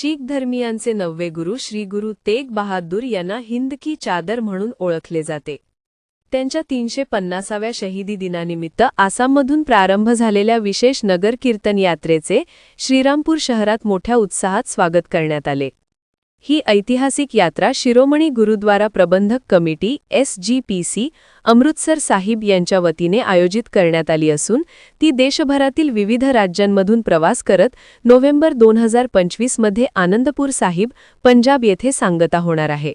शीख धर्मियांचे नववे गुरु श्री गुरु तेग बहादूर यांना हिंद की चादर म्हणून ओळखले जाते. त्यांच्या तीनशे पन्नासाव्या शहीदी दिनानिमित्त आसाममधून प्रारंभ झालेल्या विशेष नगर कीर्तन यात्रेचे श्रीरामपूर शहरात मोठ्या उत्साहात स्वागत करण्यात आले. ही ऐतिहासिक यात्रा Shiromani Gurdwara Prabandhak committee S G P C Amritsar Sahib यांच्या वतीने आयोजित करण्यात आली असून ती देशभरातील विविध राज्यांमधून प्रवास करत नोव्हेंबर दोन हजार पंचवीसमध्ये आनंदपूर साहिब पंजाब येथे सांगता होणार आहे.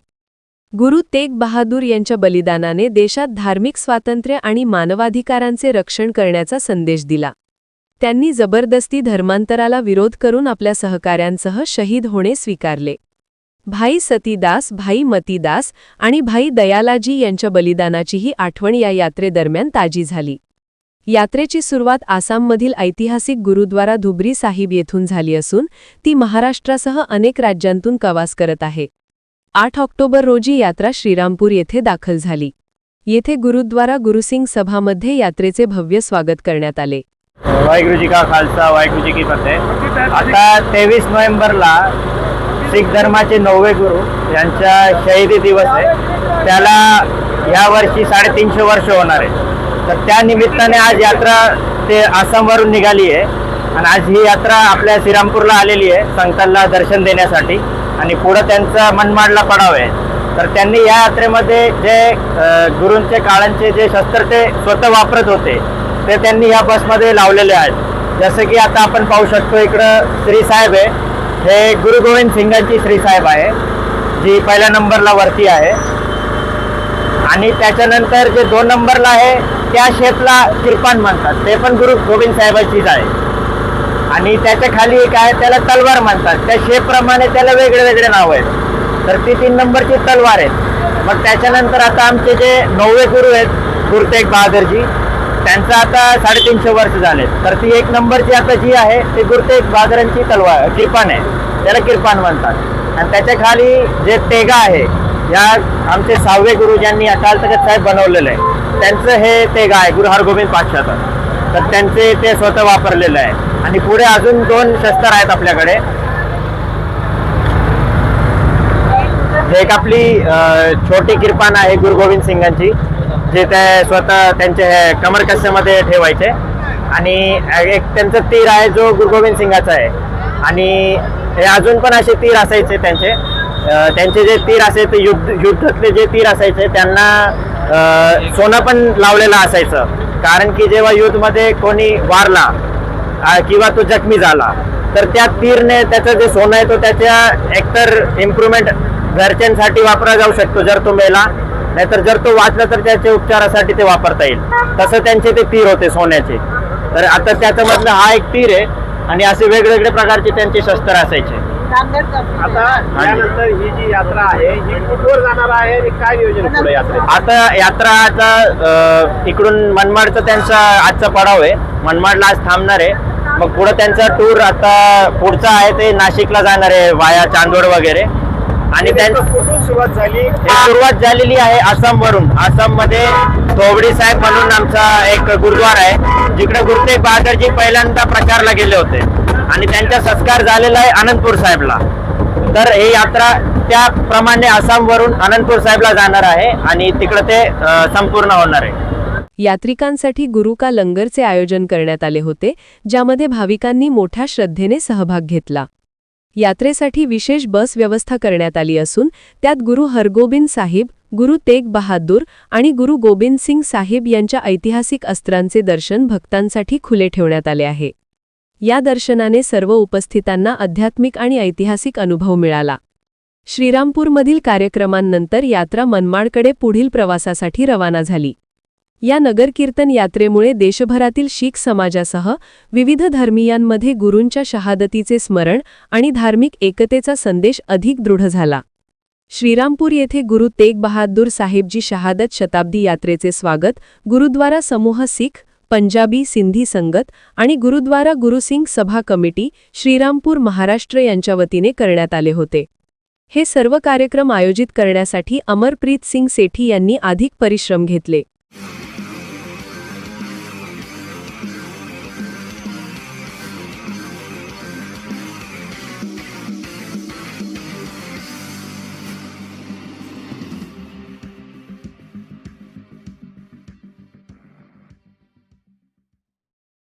गुरु तेग बहादूर यांच्या बलिदानाने देशात धार्मिक स्वातंत्र्य आणि मानवाधिकारांचे रक्षण करण्याचा संदेश दिला. त्यांनी जबरदस्ती धर्मांतराला विरोध करून आपल्या सहकाऱ्यांसह शहीद होणे स्वीकारले. भाई सतीदास भाई मतीदास आणि भाई दयालाजी यांच्या बलिदानाचीही आठवण या यात्रेदरम्यान ताजी झाली. यात्रेची सुरुवात आसाममधील ऐतिहासिक गुरुद्वारा धुब्री साहिब येथून झाली असून ती महाराष्ट्रासह अनेक राज्यांतून प्रवास करत आहे. आठ ऑक्टोबर रोजी यात्रा श्रीरामपूर येथे दाखल झाली. येथे गुरुद्वारा गुरुसिंग सभामध्ये यात्रेचे भव्य स्वागत करण्यात आले. वाहेगुरुजी का खालसा? वाहेगुरुजी की फतेह. आता तेवीस नोव्हेंबरला शीख धर्माचे नववे गुरु यांचा शहीदी दिवस आहे. त्याला यावर्षी साडेतीनशे वर्ष होणार आहे. तर त्या निमित्ताने आज यात्रा ते आसामवरून निघाली आहे. आणि आज ही यात्रा आपल्या श्रीरामपूरला आलेली आहे संतांना दर्शन देण्यासाठी. आणि पुढं त्यांचा मनमाडला पडाव आहे. तर त्यांनी या यात्रेमध्ये जे गुरूंचे काळांचे जे शस्त्र ते स्वतः वापरत होते ते त्यांनी या बसमध्ये लावलेले आहेत. जसं की आता आपण पाहू शकतो इकडं श्री साहेब आहे. हे गुरु गोविंद सिंगांची श्री साहेब आहे जी पहिल्या नंबरला वरती आहे. आणि त्याच्यानंतर जे दोन नंबरला आहे त्या शेपला किरपान म्हणतात. ते पण गुरु गोविंद साहेबाचीच आहे. आणि त्याच्याखाली एक आहे त्याला तलवार म्हणतात. त्या शेपप्रमाणे त्याला वेगळे वेगळे नाव आहेत. तर ती तीन नंबरची तलवार आहे मग त्याच्यानंतर आता आमचे जे नववे गुरु आहेत गुरु तेग बहादरजी त्यांचं आता साडेतीनशे वर्ष झाले तर ती एक नंबरची आता जी आहे ती गुरु तेग तलवार किरपान आहे. त्याला किरपान म्हणतात. आणि त्याच्याखाली जे तेगा आहे या आमचे सहावे गुरु ज्यांनी अकाल तखत साहेब बनवलेलं आहे. त्यांचं हे तेगा आहे गुरु हरगोविंद पाचशाचं तर त्यांचे ते स्वतः वापरलेलं आहे. आणि पुढे अजून दोन शस्त्र आहेत आपल्याकडे. एक आपली छोटी किरपान आहे गुरु गोविंद सिंगांची. जे ते स्वतः त्यांचे हे कमर कशामध्ये ठेवायचे. आणि एक त्यांचं तीर आहे जो गुरु गोविंद सिंगाचा आहे. आणि हे अजून पण असे तीर असायचे त्यांचे. त्यांचे जे तीर असायचे ते युद्ध युद्धातले जे तीर असायचे त्यांना सोनं पण लावलेलं असायचं. कारण की जेव्हा युद्धमध्ये कोणी वारला किंवा तो जखमी झाला तर त्या तीरने त्याचं जे सोनं आहे तो त्याच्या एकतर इम्प्रुव्हमेंट घरच्यांसाठी वापरला जाऊ शकतो जर तो मेला. नाहीतर जर तो वाचला तर त्याच्या उपचारासाठी ते वापरता येईल. तसं त्यांचे ते तीर होते सोन्याचे. तर आता त्याच्यामधलं हा एक तीर आहे आणि असे वेगवेगळे प्रकारचे त्यांचे शस्त्र असायचे. आता यानंतर ही जी यात्रा आहे ही कुठवर जाणार आहे आणि काय नियोजन आहे पुढे यात्रेत आता यात्रा आता अ, इकडून मनमाडचा त्यांचा आजचा पडाव आहे. मनमाडला आज थांबणार आहे. मग पुढं त्यांचा टूर आता पुढचा आहे ते नाशिकला जाणार आहे वाया चांदोड वगैरे. आणि त्यांची कुठून सुरुवात झाली? सुरुवात झालेली आहे आसाम वरून आसाममध्ये थोबडी साहेब म्हणून आमचा एक गुरुद्वारा आहे जिकडे गुरु तेग बहादरजी पहिल्यांदा प्रचारला गेले होते. आणि त्यांचा संस्कार झालेला आहे अनंतपूर साहेबला. तर ही यात्रा त्याप्रमाणे आसाम वरून अनंतपूर साहेबला जाणार आहे आणि तिकडे ते संपूर्ण होणार आहे. यात्रिकांसाठी गुरु का लंगरचे आयोजन करण्यात आले होते ज्यामध्ये भाविकांनी मोठ्या श्रद्धेने सहभाग घेतला. यात्रेसाठी विशेष बस व्यवस्था करण्यात आली असून त्यात गुरु हरगोबिंद साहिब गुरु तेग बहादूर आणि गुरु गोबिंद सिंग साहिब यांच्या ऐतिहासिक अस्त्रांचे दर्शन भक्तांसाठी खुले ठेवण्यात आले आहे. या दर्शनाने सर्व उपस्थितांना आध्यात्मिक आणि ऐतिहासिक अनुभव मिळाला. श्रीरामपूरमधील कार्यक्रमांनंतर यात्रा मनमाडकडे पुढील प्रवासासाठी रवाना झाली. या नगरकीर्तन यात्रेमुळे देशभरातील शीख समाजासह विविध धर्मीयांमध्ये गुरूंच्या शहादतीचे स्मरण आणि धार्मिक एकतेचा संदेश अधिक दृढ झाला. श्रीरामपूर येथे गुरु तेग बहादूर साहेबजी शहादत शताब्दी यात्रेचे स्वागत गुरुद्वारा समूह सिख पंजाबी सिंधी संगत आणि गुरुद्वारा गुरुसिंग सभा कमिटी श्रीरामपूर महाराष्ट्र यांच्या वतीने करण्यात आले होते. हे सर्व कार्यक्रम आयोजित करण्यासाठी अमरप्रीत सिंग सेठी यांनी अधिक परिश्रम घेतले.